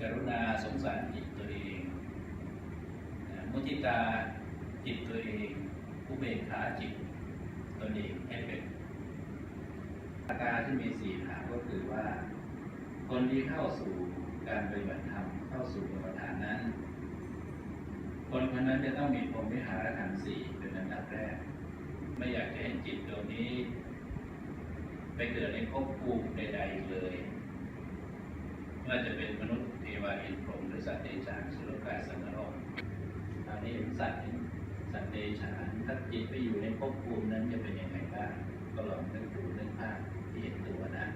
กรุณาสงสารจิตตัวเองมุทิตาจิตตัวเองอุเบกขาจิตตัวเองให้เป็นอาการที่มีสี่ฐาก็คือว่า คนที่เข้าสู่การปฏิบัติธรรมเข้าสู่กรรมฐานนั้น คนคนนั้นจะต้องมีพรหมวิหารธรรมสี่เป็นอันดับแรก ไม่อยากจะให้จิตตัวนี้ ไปเกิดในภพภูมิใดๆ ว่าจะเป็นมนุษย์เทวาอินทร์พรหมหรือสัตว์เดรัจฉานสุรกายสังนรกอันนี้เป็นสัตว์สัตว์เดรัจฉานถ้าจิตไปอยู่ในภพภูมินั้นจะเป็นยังไงบ้างก็ลองนึกดูนึกภาพที่เห็นตัวนะ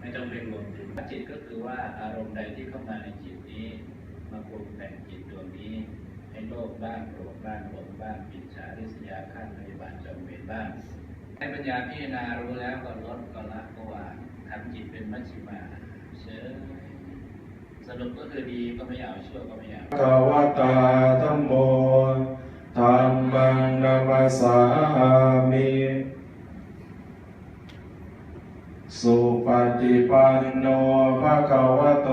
ไม่ต้องไปรวมถึงจิตก็คือว่าอารมณ์ใดที่เข้ามาในจิตนี้ มาปรุงแต่งจิตดวงนี้ ให้โลภบ้างโกรธบ้างหลงบ้างปิจฉาริษยาข้างพยาบาทจองเวรบ้างให้ปัญญาพิจารณารู้แล้วก็ลดก็ละก็วางทำจิตเป็นมัชฌิมา สรุปก็คือดีก็ไม่เอาชั่วก็ไม่เอาทวตาธรรมโมธรรมังนามาสามีสุปฏิปันโนภะคะวะโต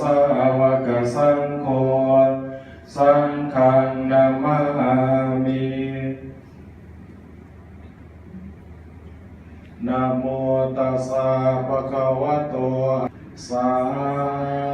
สาวกสังโฆสังฆังนามามินะโมตัสสะภะคะวะโต Sahara.